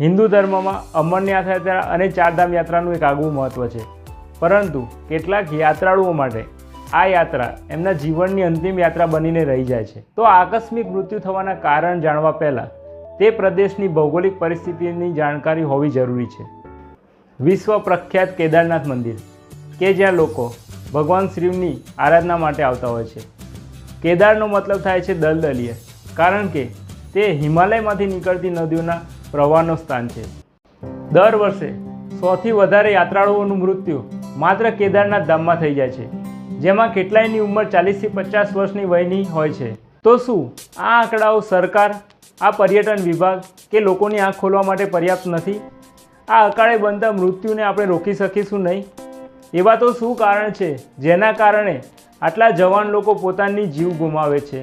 હિન્દુ ધર્મમાં અમરનાથ યાત્રા અને ચારધામ યાત્રાનું એક આગવું મહત્ત્વ છે. પરંતુ કેટલાક યાત્રાળુઓ માટે આ યાત્રા એમના જીવનની અંતિમ યાત્રા બનીને રહી જાય છે. તો આકસ્મિક મૃત્યુ થવાના કારણ જાણવા પહેલાં તે પ્રદેશની ભૌગોલિક પરિસ્થિતિની જાણકારી હોવી જરૂરી છે. વિશ્વ પ્રખ્યાત કેદારનાથ મંદિર, કે જ્યાં લોકો ભગવાન શિવની આરાધના માટે આવતા હોય છે. કેદારનો મતલબ થાય છે દલદલીય, કારણ કે તે હિમાલયમાંથી નીકળતી નદીઓના પ્રવાહનું સ્થાન છે. દર વર્ષે સૌથી વધારે યાત્રાળુઓનું મૃત્યુ માત્ર કેદારનાથ ધામમાં થઈ જાય છે, જેમાં કેટલાયની ઉંમર ચાલીસથી પચાસ વર્ષની વયની હોય છે. તો શું આ આંકડાઓ સરકાર, આ પર્યટન વિભાગ કે લોકોની આંખ ખોલવા માટે પર્યાપ્ત નથી? આ અકાળે બનતા મૃત્યુને આપણે રોકી શકીશું નહીં? એવા તો શું કારણ છે, જેના કારણે આટલા જવાન લોકો પોતાની જીવ ગુમાવે છે?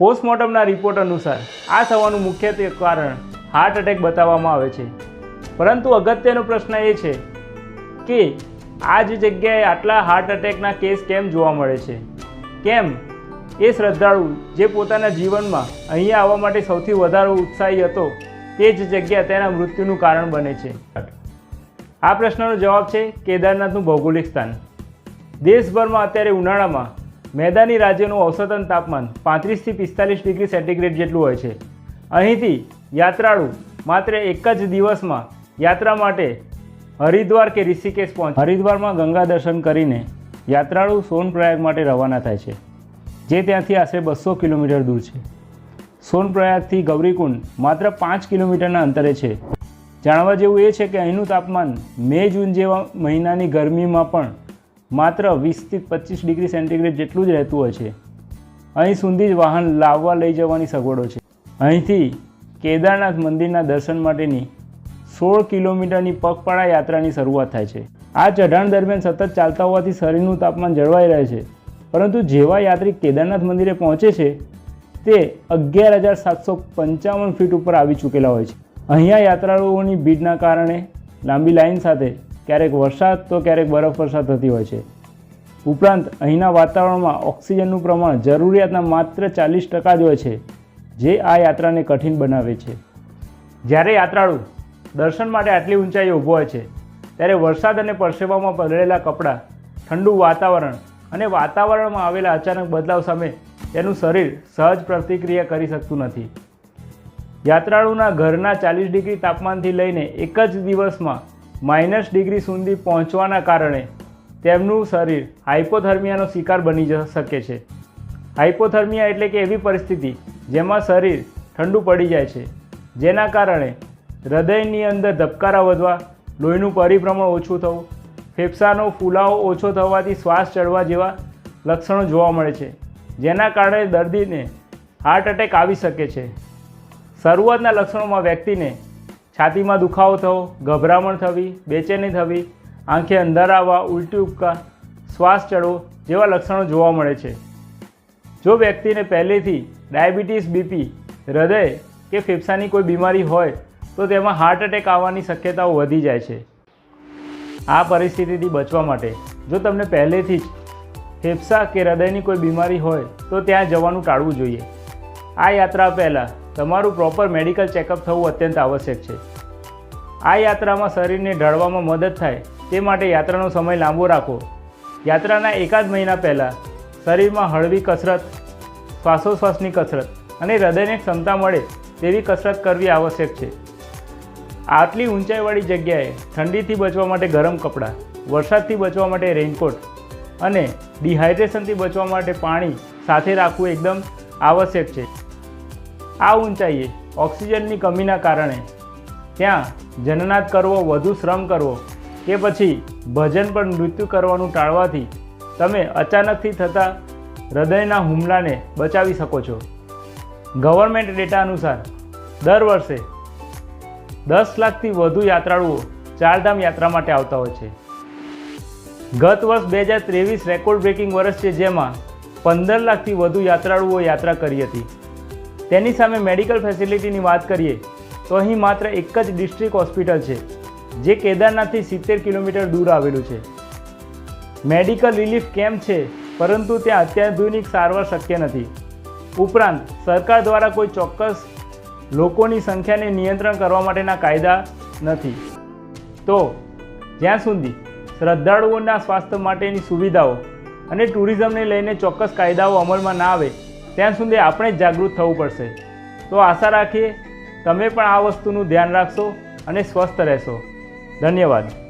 પોસ્ટમોર્ટમના રિપોર્ટ અનુસાર આ થવાનું મુખ્યત્વે કારણ હાર્ટ એટેક બતાવવામાં આવે છે. પરંતુ અગત્યનો પ્રશ્ન એ છે કે આ જ જગ્યાએ આટલા હાર્ટ એટેકના કેસ કેમ જોવા મળે છે? કેમ? એ શ્રદ્ધાળુ જે પોતાના જીવનમાં અહીંયા આવવા માટે સૌથી વધારે ઉત્સાહી હતો, તે જ જગ્યા તેના મૃત્યુનું કારણ બને છે. આ પ્રશ્નનો જવાબ છે કેદારનાથનું ભૌગોલિક સ્થાન. દેશભરમાં અત્યારે ઉનાળામાં મેદાની રાજ્યનું ઔસતન તાપમાન પાંત્રીસથી પિસ્તાલીસ ડિગ્રી સેન્ટીગ્રેડ જેટલું હોય છે. અહીંથી યાત્રાળુ માત્ર એક જ દિવસમાં યાત્રા માટે હરિદ્વાર કે ઋષિકેશ પહોંચ. હરિદ્વારમાં ગંગા દર્શન કરીને યાત્રાળુ સોનપ્રયાગ માટે રવાના થાય છે, જે ત્યાંથી આશરે બસો કિલોમીટર દૂર છે. સોનપ્રયાગથી ગૌરીકુંડ માત્ર પાંચ કિલોમીટરના અંતરે છે. જાણવા જેવું એ છે કે અહીંનું તાપમાન મે જૂન જેવા મહિનાની ગરમીમાં પણ માત્ર વીસથી પચીસ ડિગ્રી સેન્ટીગ્રેડ જેટલું જ રહેતું હોય છે. અહીં સુધી જ વાહન લાવવા લઈ જવાની સગવડો છે. અહીંથી કેદારનાથ મંદિરના દર્શન માટેની સોળ કિલોમીટરની પગપાળા યાત્રાની શરૂઆત થાય છે. આ ચઢાણ દરમિયાન સતત ચાલતા હોવાથી શરીરનું તાપમાન જળવાઈ રહે છે. પરંતુ જેવા યાત્રિક કેદારનાથ મંદિરે પહોંચે છે, તે અગિયાર હજાર સાતસો પંચાવન ફીટ ઉપર આવી ચૂકેલા હોય છે. અહીંયા યાત્રાળુઓની ભીડના કારણે લાંબી લાઇન સાથે ક્યારેક વરસાદ તો ક્યારેક બરફ વરસાદ થતી હોય છે. ઉપરાંત અહીંના વાતાવરણમાં ઓક્સિજનનું પ્રમાણ જરૂરિયાતના માત્ર ચાલીસ ટકા જ હોય છે. જે આ યાત્રાને કઠિન બનાવે છે. જ્યારે યાત્રાળુ દર્શન માટે આટલી ઊંચાઈએ ઊભો હોય છે, ત્યારે વરસાદ અને પરસેવામાં પલળેલા કપડાં, ઠંડુ વાતાવરણ અને વાતાવરણમાં આવેલા અચાનક બદલાવ સામે તેનું શરીર સહજ પ્રતિક્રિયા કરી શકતું નથી. યાત્રાળુના ઘરના ચાલીસ ડિગ્રી તાપમાનથી લઈને એક જ દિવસમાં માઇનસ ડિગ્રી સુધી પહોંચવાના કારણે તેમનું શરીર હાઇપોથર્મિયાનો શિકાર બની જ શકે છે. હાઇપોથર્મિયા એટલે કે એવી પરિસ્થિતિ જેમાં શરીર ઠંડુ પડી જાય છે. જેના કારણે હૃદયની અંદર ધબકારા વધવા, લોહીનું પરિભ્રમણ ઓછું થવું, ફેફસાનો ફૂલાવો ઓછો થવાથી શ્વાસ ચડવા જેવા લક્ષણો જોવા મળે છે. જેના કારણે દર્દીને હાર્ટ એટેક આવી શકે છે. શરૂઆતના લક્ષણોમાં વ્યક્તિને છાતીમાં દુખાવો થવો, ગભરામણ થવી, બેચેની થવી, આંખે અંધાર આવવા ઉલટી ઉપકા શ્વાસ ચડવો જેવા લક્ષણો જોવા મળે છે. જો વ્યક્તિને પહેલેથી ડાયાબિટીસ, બીપી, હૃદય કે ફેફસાની કોઈ બીમારી હોય, તો તેમાં હાર્ટ એટેક આવવાની શક્યતાઓ વધી જાય છે. આ પરિસ્થિતિથી બચવા માટે જો તમને પહેલેથી જ ફેફસા કે હૃદયની કોઈ બીમારી હોય, તો ત્યાં જવાનું ટાળવું જોઈએ. આ યાત્રા પહેલાં તમારું પ્રોપર મેડિકલ ચેકઅપ થવું અત્યંત આવશ્યક છે. આ યાત્રામાં શરીરને ઢળવામાં મદદ થાય તે માટે યાત્રાનો સમય લાંબો રાખો. યાત્રાના એકાદ મહિના પહેલાં શરીરમાં હળવી કસરત, શ્વાસોશ્વાસની કસરત અને હૃદયને ક્ષમતા મળે તેવી કસરત કરવી આવશ્યક છે. આટલી ઊંચાઈવાળી જગ્યાએ ઠંડીથી બચવા માટે ગરમ કપડાં, વરસાદથી બચવા માટે રેઇનકોટ અને ડિહાઇડ્રેશનથી બચવા માટે પાણી સાથે રાખવું એકદમ આવશ્યક છે. આ ઊંચાઈએ ઓક્સિજનની કમીના કારણે ત્યાં જનનાદ કરવો, વધુ શ્રમ કરવો કે પછી ભજન પર મૃત્યુ કરવાનું ટાળવાથી તમે અચાનકથી થતા હૃદયના હુમલાને બચાવી શકો છો. ગવર્મેન્ટ ડેટા અનુસાર, દર વર્ષે દસ લાખથી વધુ યાત્રાળુઓ ચારધામ યાત્રા માટે આવતા હોય છે. ગત વર્ષ બે હજાર ત્રેવીસ રેકોર્ડ બ્રેકિંગ વર્ષ છે, જેમાં પંદર લાખથી વધુ યાત્રાળુઓ યાત્રા કરી હતી. તેની સામે મેડિકલ ફેસિલિટીની વાત કરીએ, તો અહીં માત્ર એક જ ડિસ્ટ્રિક્ટ હોસ્પિટલ છે, જે કેદારનાથથી સિત્તેર કિલોમીટર દૂર આવેલું છે. મેડિકલ રિલીફ કેમ્પ છે? પરંતુ ત્યાં અત્યાધુનિક સારવાર શક્ય નથી. ઉપરાંત, સરકાર દ્વારા કોઈ ચોક્કસ લોકોની સંખ્યાને નિયંત્રણ કરવા માટેના કાયદા નથી. તો, જ્યાં સુધી શ્રદ્ધાળુઓના સ્વાસ્થ્ય માટેની સુવિધાઓ અને ટુરિઝમને લઈને ચોક્કસ કાયદાઓ અમલમાં ના આવે, ત્યાં સુધી આપણે જ જાગૃત થવું પડશે. તો આશા રાખીએ, તમે પણ આ વસ્તુનું ધ્યાન રાખશો અને સ્વસ્થ રહેશો. ધન્યવાદ.